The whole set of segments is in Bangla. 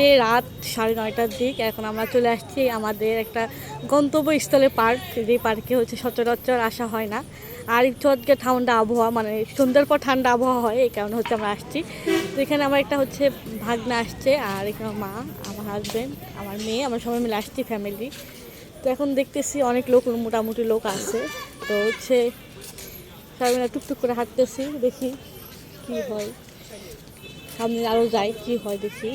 ঘড়িতে রাত সাড়ে নয়টার দিক, এখন আমরা চলে আসছি আমাদের একটা গন্তব্যস্থলে পার্ক যে পার্কে হচ্ছে সচরাচর আসা হয় না। আর একটু আজকে ঠান্ডা আবহাওয়া মানে সন্ধ্যার পর ঠান্ডা আবহাওয়া হয়, এই কারণে হচ্ছে আমরা আসছি। তো এখানে আমার একটা হচ্ছে ভাগনা আসছে, আর এখানে মা, আমার হাজব্যান্ড আমার মেয়ে, আমরা সবাই মিলে আসছি ফ্যামিলি তো এখন দেখতেছি অনেক লোক, মোটামুটি লোক আছে। তো হচ্ছে সবাই মিলে টুকটুক করে হাঁটতেছি, দেখি কি হয়। সামনে আরও যাই, কি হয় দেখি।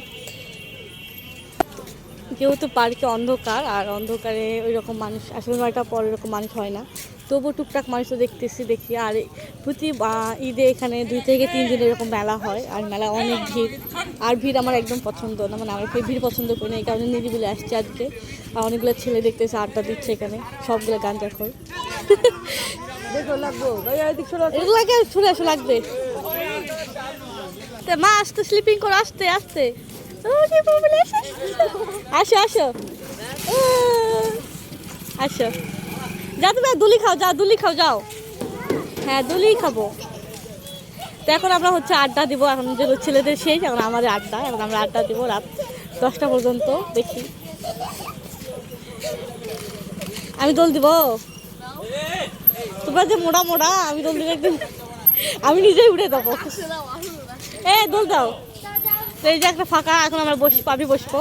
যেহেতু পার্কে অন্ধকার আর অন্ধকারে ওই রকম মানুষ আসলে নয়টা পর এরকম মানুষ হয় না। তবু টুকটাক মানুষ তো দেখতেছি দেখি। আর প্রতি ঈদে এখানে দুই থেকে তিন দিন এরকম মেলা হয় আর মেলা অনেক ভিড়। আর ভিড় আমার একদম পছন্দ না মানে আমার ভিড় পছন্দ করি না এই কারণে নিরিবিলি আসছে আজকে। আর অনেকগুলো ছেলে দেখতেছে আড্ডা দিচ্ছে এখানে সবগুলো গান দেখো ছুড়ে আসো। লাগবে। তে মা আসতে স্লিপিং করো আসতে আসতে। আসো আসো। আসো। যা খাও, যাও যাও। হ্যাঁ খাব। তো এখন আমরা হচ্ছে আড্ডা দিব, এখন যে ছেলেদের শেষ, এখন আমাদের আড্ডা, এখন আমরা আড্ডা দিব রাত দশটা পর্যন্ত, দেখি। আমি দোল দিব। তোমরা যে মোড়া মোড়া, আমি দোল দিব আমি নিজেই উঠে দেবো। এ, দোল দাও। তো এই যে একটা ফাঁকা এখন আমরা বসবো আমি বসবো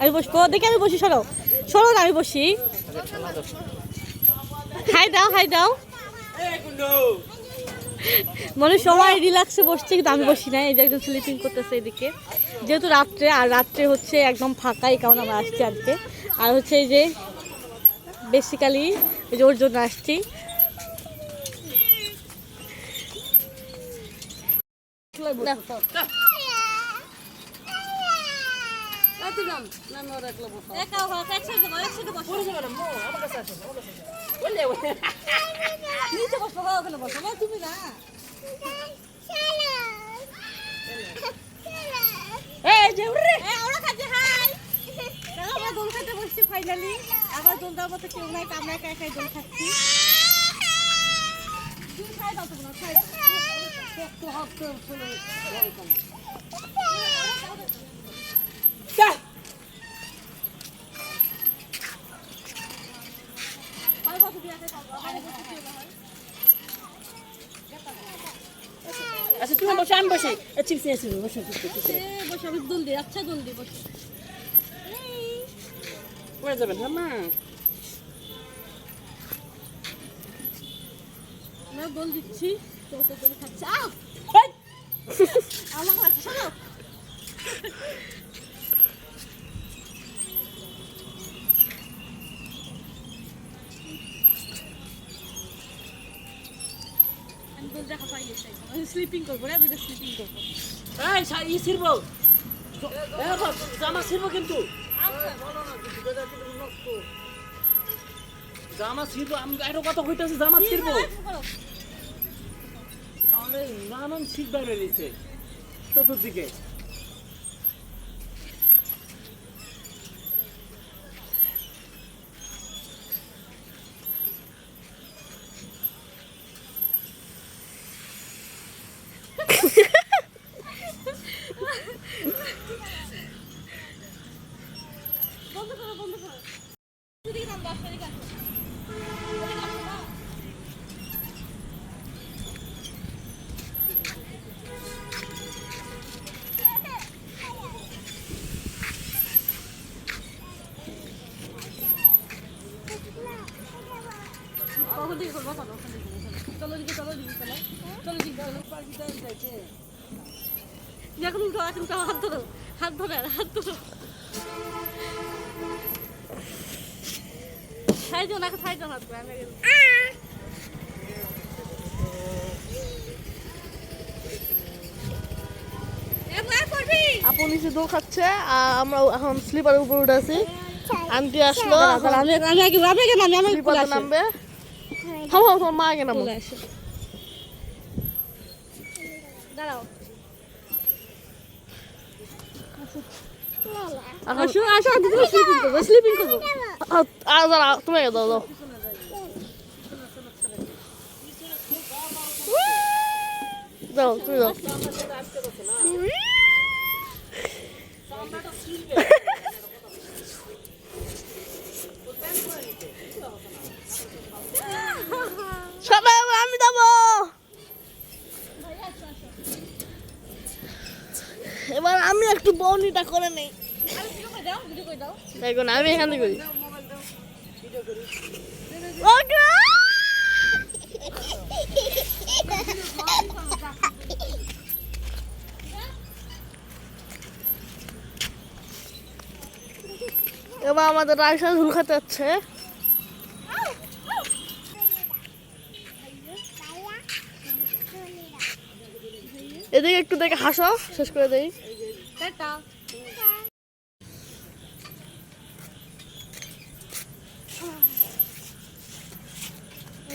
আমি বসবো দেখি আমি বসি সরো। সরো না আমি বসি। হাই দাও হাই দাও। মানে সবাই রিল্যাক্সে বসছে কিন্তু আমি বসি না এই যে একজন স্লিপিং করতেছে এদিকে। যেহেতু রাত্রে আর রাত্রে হচ্ছে একদম ফাঁকা এই কারণে আমরা আসছি আজকে। আর হচ্ছে এই যে বেসিক্যালি ওই যে ওর জন্য আসছি। তুমি না এই যে উড়রে ওরা খাচ্ছে হাই আমরা দোল খেতে বসছি ফাইনালি আমার দোল নাই আমরা একা একাই খাচ্ছি একটু আচ্ছা তুমি বসে আমি বসে। চিপস নিয়ে আসবি বসে বসে আমি দোল দিই আচ্ছা দোল দিই বসে। পড়ে যাবেন হ্যাঁ মা? আমরা দোল দিচ্ছি তো তো দোল খাচ্ছে! আমার লাগছে শোনো আমি দোল দেখা পাই গেছি আমি স্লিপিং করব না আমি স্লিপিং করব। এই ই ছিড়বো। জামা ছিড়বো কিন্তু। জামা ছিড়বো আমি আরও কথা হইতেছে জামা ছিড়বো নানান শীত বাইরে রয়েছে চতুর্দিকে। কখন করব চলো চলো। চলো চলো দিকে চলো। চলো দিকে চলো। এখন উঠো এখন উঠো হাত ধরো হাত ধরে হাত ধরো। সাইজো না সাইজো হাত করে আমি। আপু নিচে দোল খাচ্ছে আর আমরা এখন স্লিপারের উপর উঠে আছি। আন্টি আসলো। আমি আগে আমি আগে নামি আমি নামবে। থামো তোমার মা আগে নামো দাঁড়াও আসো আসো তুমি স্লিপিং করব স্লিপিং করব আ- আর দাঁড়া তুমি দাও দাও দাও তুমি দাও আমি করে নেই। আমি এখানে করি। এবার আমাদের রাইসা ঝুল খাতে যাচ্ছে। এদিকে একটু দেখে হাসো শেষ করে দেই। রাইসা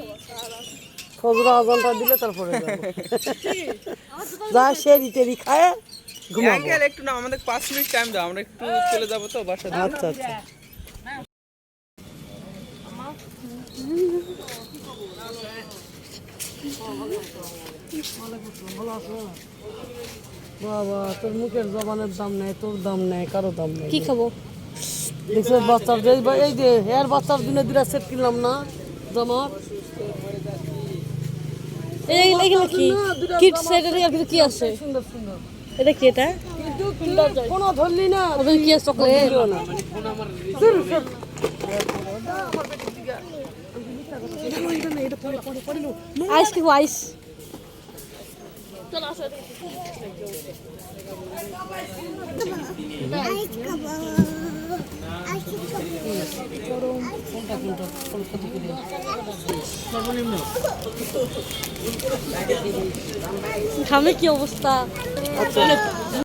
হব সারা খজরা আজানটা দিলে তারপরে যা সেরি টেরি খায় ঘুমাবো। একটু না আমাদের পাঁচ মিনিট টাইম দাও আমরা একটু চলে যাব তো বাসা আচ্ছা আচ্ছা। বাবা তোর মুখের জবানের দাম নেই তোর দাম নেই কারও দাম নেই। কি খাব? দেখছ বাচ্চার এই যে হেয়ার বাচ্চার দিনে দুটা সেট কিনলাম না জামা। এই এগুলো কি? আছে। সুন্দর সুন্দর এটা কি এটা? কোনো ধরলি না। কি চকলেট। না আইস খাব আইস ঘামে কি অবস্থা?